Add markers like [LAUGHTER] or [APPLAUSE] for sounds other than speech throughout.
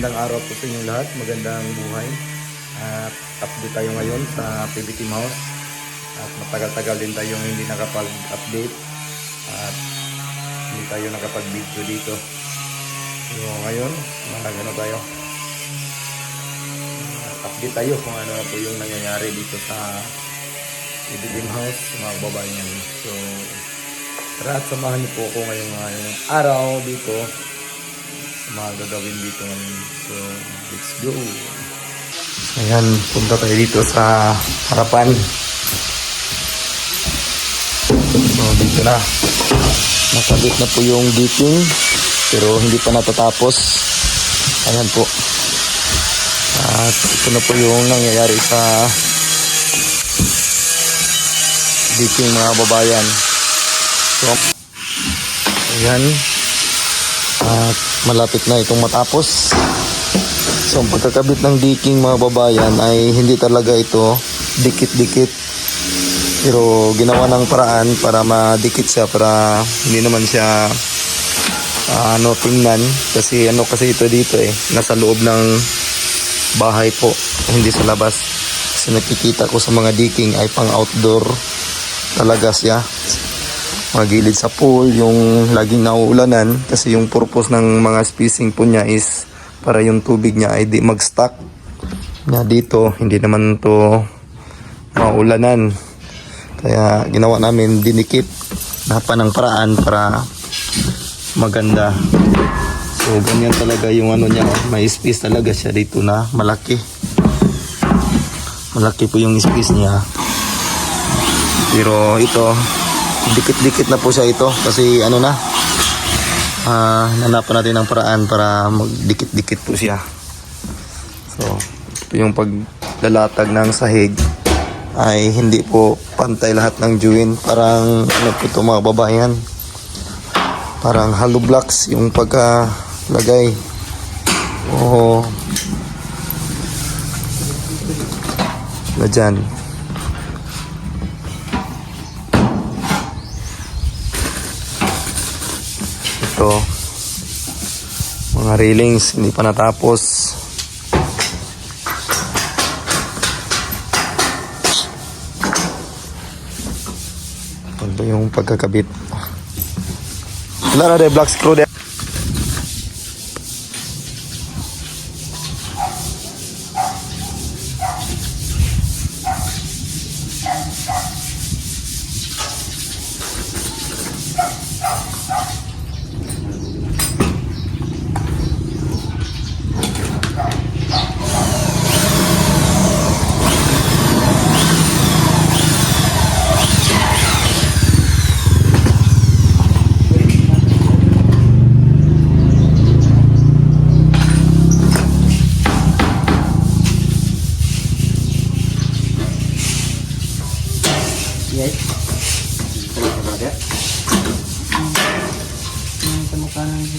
magandang araw po sa inyo lahat, magandang buhay. At update tayo ngayon sa PB Team House at matagal-tagal din tayong hindi nakapag-update. At hindi tayo nakapag-video dito. So ngayon, magano tayo. At update tayo kung ano po yung nangyayari dito sa PB Team House mga kababayan. So Tara at samahan niyo po ako ngayong, ngayong araw dito mga gagawin dito ngayon. So, let's go! Ayan, punta tayo dito sa harapan. So, dito na. Nakabit na po yung gating pero hindi pa natatapos. Ayan po. At ito na po yung nangyayari sa gating mga babayan. So, ayan. Malapit na itong matapos. So, ang pagkakabit ng diking mga babayan ay hindi talaga ito dikit-dikit. Pero ginawa ng paraan para madikit siya para hindi naman siya ah, ano tingnan kasi ano kasi ito dito eh nasa loob ng bahay po hindi sa labas kasi nakikita ko sa mga diking ay pang outdoor talaga siya magilid sa pool, yung laging nauulanan. Kasi yung purpose ng mga spacing po niya is para yung tubig niya ay di mag-stock na dito, hindi naman to maulanan. Kaya ginawa namin dinikit napan ng paraan para maganda. So ganyan talaga yung ano niya. May space talaga siya dito na malaki. Malaki po yung space niya. Pero ito dikit-dikit na po siya ito kasi ano na ah nanapan natin ng paraan para magdikit-dikit po siya. So ito yung paglalatag ng sahig ay hindi po pantay lahat ng juwin. Parang ano po ito mga babayan? Parang hollow blocks yung pagkalagay. Oo. Na dyan ito mga railings hindi pa natapos. Ito yung pagkakabit. Wala na rin black screw there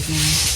everything.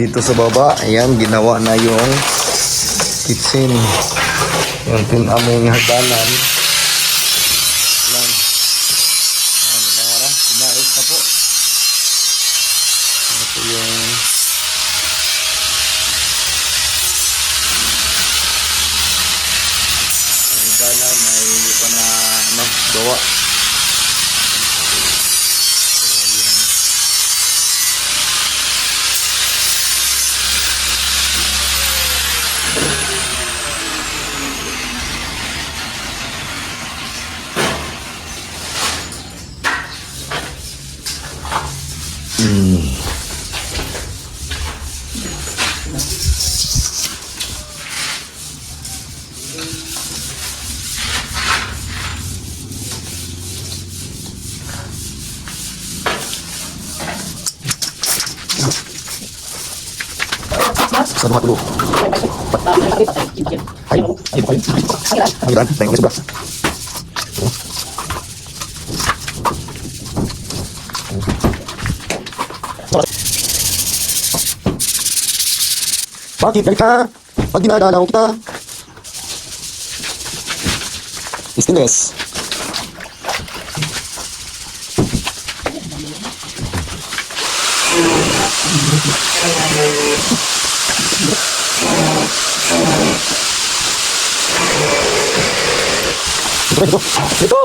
Dito sa baba ayan ginawa na yung kitchen. Yung tin aming hagdanan. Lang ayan ginawa na. Sinayos na po. Ano po yung hagdanan. Ay hindi pa na ano, gawa Sa mga tulo. Ay, ay, ay. Ang ilan, tayo ng sobra. Bakit ganita? Pag dinadalaw kita. Istiness. Ito, ito.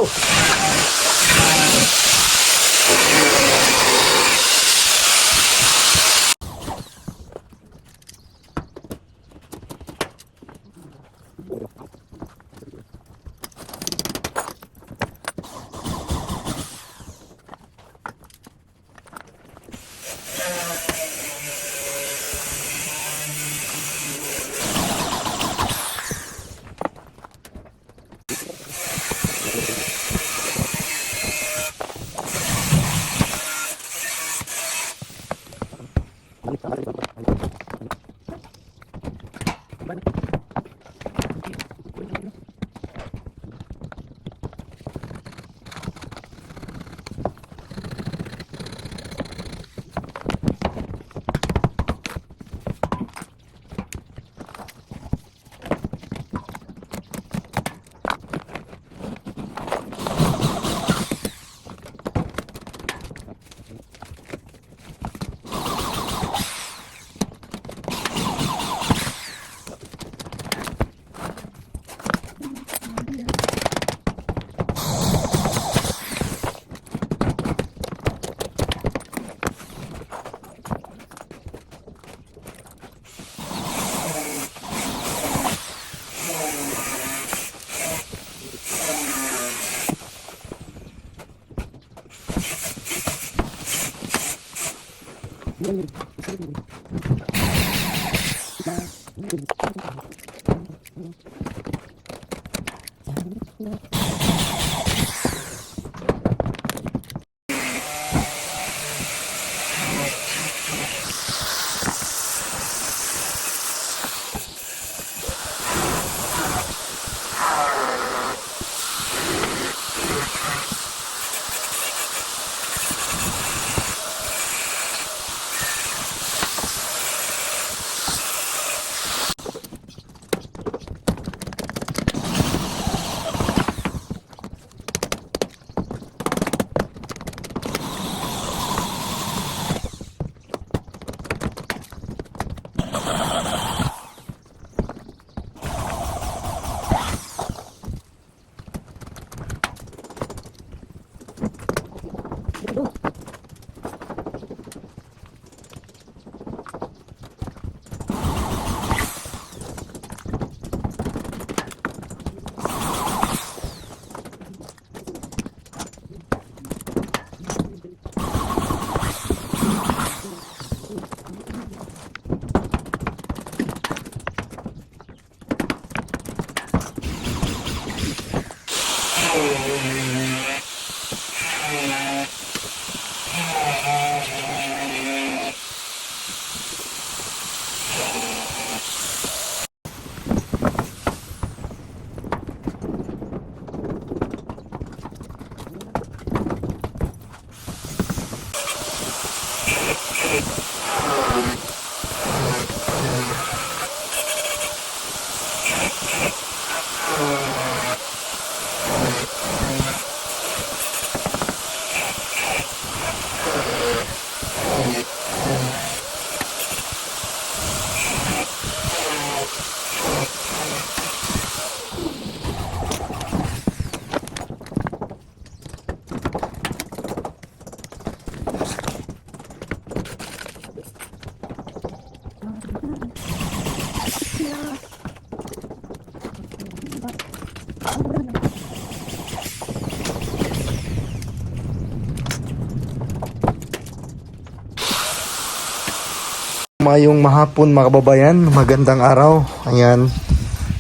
Mayong mahapon mga kababayan, magandang araw. Ayan.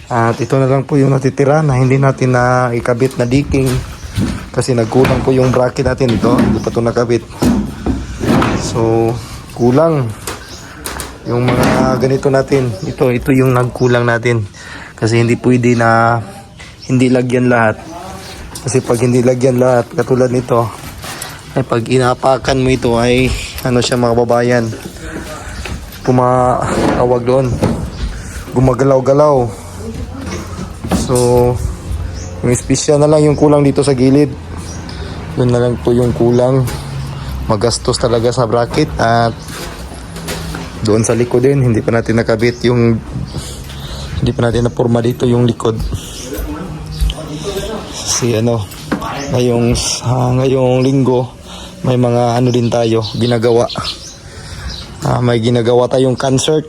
At ito na lang po yung natitira na hindi natin na ikabit na diking kasi nagkulang po yung bracket natin ito. Hindi pa ito nakabit. So, kulang. yung mga ganito natin. Ito, ito yung nagkulang natin. Kasi hindi pwede na hindi lagyan lahat. Kasi pag hindi lagyan lahat, katulad nito, ay pag inapakan mo ito ay ano siya mga babayan. Pumatawag doon. Gumagalaw-galaw. So, yung special na lang yung kulang dito sa gilid. Yun na lang po yung kulang. Magastos talaga sa bracket at doon sa likod din, hindi pa natin nakabit yung hindi pa natin napurma dito yung likod. Si ano, ngayong, ah, ngayong linggo, may mga ano din tayo, ginagawa. Ah, may ginagawa tayong concert.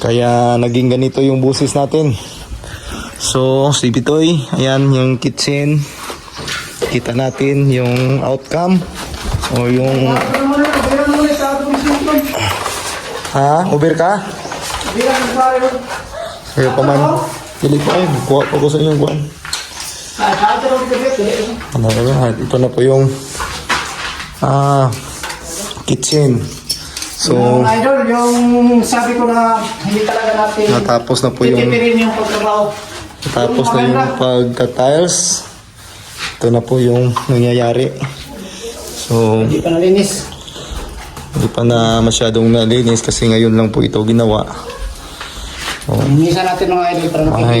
Kaya naging ganito yung busis natin. So, si Bitoy, ayan yung kitchen. Kita natin yung outcome o yung Ha? Uber ka? Kaya pa man. Pili ko ay, kuha ko sa inyong kuhan. Ano na? Ito na po yung ah kitchen. So, Yung idol, yung sabi ko na hindi talaga natin natapos na po yung yung pagtrabaho. natapos na yung pagka-tiles. Ito na po yung nangyayari. So, Hindi pa nalinis. hindi pa na masyadong nalinis kasi ngayon lang po ito ginawa. Minsan natin mga idol para makikita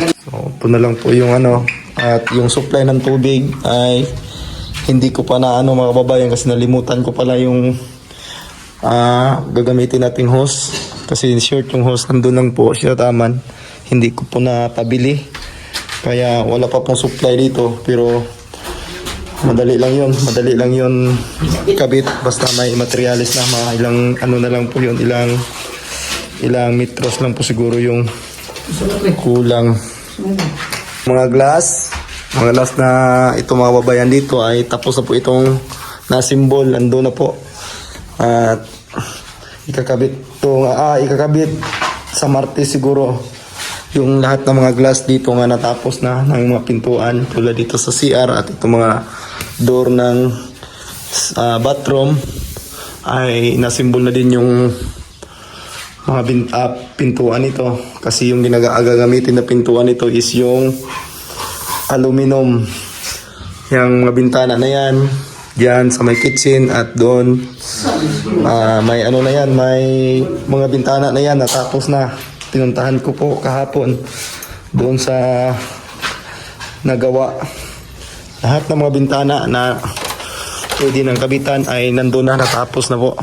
Ay, so, ito na lang po yung ano, at yung supply ng tubig ay hindi ko pa na ano mga kababayan kasi nalimutan ko pala yung ah gagamitin nating hose. Kasi short yung hose nandun lang po. Siya taman hindi ko po na pabili kaya wala pa pong supply dito. Pero madali lang yun. Madali lang yun kabit. Basta may materialis na mga ilang ano na lang po yun. Ilang ilang metros lang po siguro yung kulang. Mga glass. Mga glass na ito mga babayan dito ay tapos na po itong na-symbol ando na po. At ikakabit to ah ikakabit sa Martes siguro. Yung lahat ng mga glass dito nga natapos na ng mga pintuan. Tulad dito sa CR at itong mga door ng ah, bathroom ay nasimbol na din yung mga bin, ah, pintuan nito. Kasi yung ginagagamitin na pintuan nito is yung aluminum. Yung mga bintana na yan diyan sa may kitchen at doon ah, may ano na yan may mga bintana na yan natapos na pinuntahan ko po kahapon doon sa nagawa lahat ng mga bintana na pwede ng kabitan ay nandun na natapos na po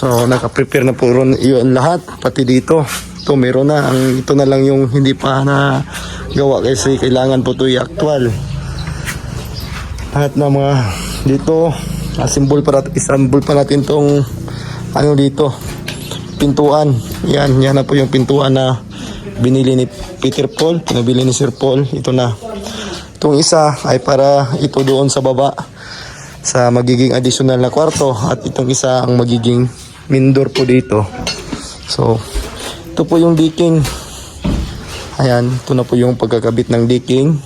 So, naka-prepare na po ron yun lahat, pati dito. Ito, meron na. Ang, ito na lang yung hindi pa na gawa kasi kailangan po ito i-actual. Lahat na mga dito, assemble pa natin, assemble pa natin tong ano dito, pintuan. Yan, yan na po yung pintuan na binili ni Peter Paul, pinabili ni Sir Paul. Ito na. Itong isa ay para ito doon sa baba sa magiging additional na kwarto at itong isa ang magiging mindor po dito. So, ito po yung decking. Ayan, ito na po yung pagkakabit ng decking.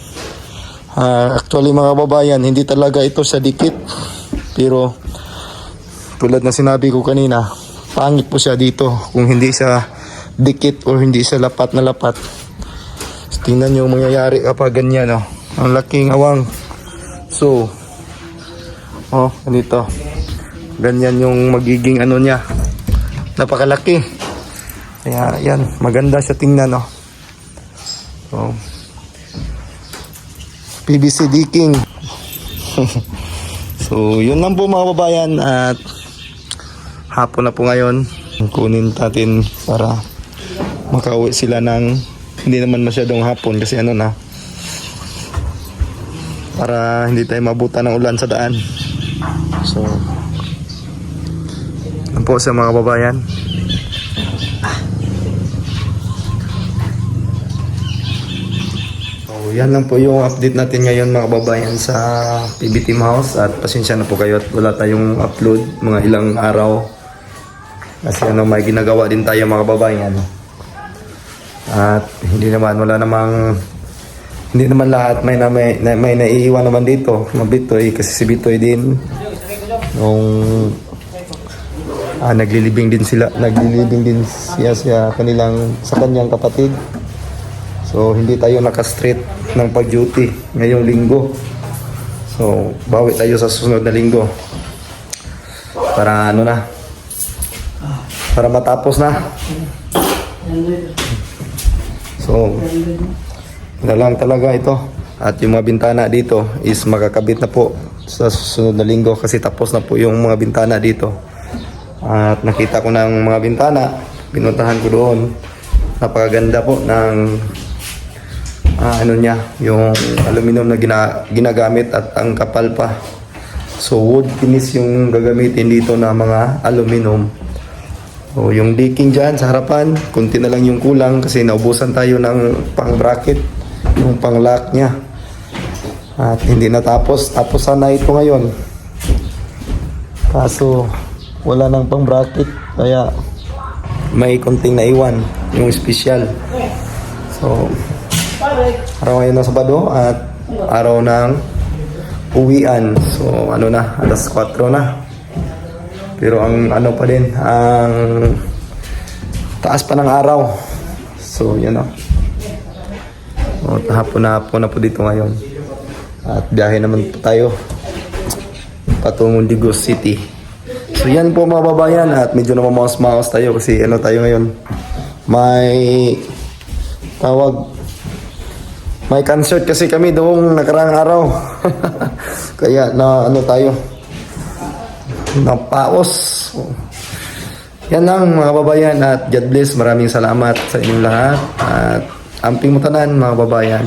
Ah, actually mga babayan, hindi talaga ito sa dikit. Pero, tulad na sinabi ko kanina, pangit po siya dito kung hindi siya dikit o hindi siya lapat na lapat. Tingnan nyo mangyayari kapag ganyan. Oh. Ang laking awang. So, Oh, ganito. Ganyan yung magiging ano niya. Napakalaki. Kaya yan, maganda siya tingnan, no. So, PVC decking. [LAUGHS] so, yun lang po mga babayan at hapon na po ngayon. Kunin natin para makauwi sila ng hindi naman masyadong hapon kasi ano na para hindi tayo mabuta ng ulan sa daan. So, yan po sa mga babayan. Yan lang po yung update natin ngayon mga babayan sa PB Team House. At pasensya na po kayo at wala tayong upload mga ilang araw. Kasi ano may ginagawa din tayo mga babayan at hindi naman wala namang hindi naman lahat may na, may, na, may naiiwan naman dito. Ng Bitoy kasi si Bitoy din. Nung Ah, naglilibing din sila, naglilibing din siya sa kanilang sa kanyang kapatid. So hindi tayo naka-straight ng pag-duty ngayong linggo. So bawi tayo sa susunod na linggo. Para ano na? Para matapos na. So na lang talaga ito. At yung mga bintana dito is makakabit na po sa susunod na linggo kasi tapos na po yung mga bintana dito. At nakita ko ng mga bintana, pinuntahan ko doon. Napakaganda po ng ah, ano niya, yung aluminum na gina, ginagamit at ang kapal pa. So wood finish yung gagamitin dito na mga aluminum. O yung decking dyan sa harapan, kunti na lang yung kulang kasi naubusan tayo ng pang bracket, yung pang lock niya. At hindi natapos, tapos sana ito ngayon. Kaso wala nang pang bracket, kaya may kunting naiwan, yung special. So, araw ngayon ng Sabado at araw ng uwian. So, ano na, alas 4 na. Pero ang ano pa din, ang taas pa ng araw. So, yan o. O, hapon na hapon na po dito ngayon. At biyahe naman po tayo patungong Digos City. So yan po mga babayan at medyo namamaos-maos tayo kasi ano tayo ngayon. May tawag may concert kasi kami doong nakarang araw. [LAUGHS] Kaya na ano tayo napaos. Yan lang mga babayan at God bless. Maraming salamat sa inyong lahat at amping mutanan mga babayan.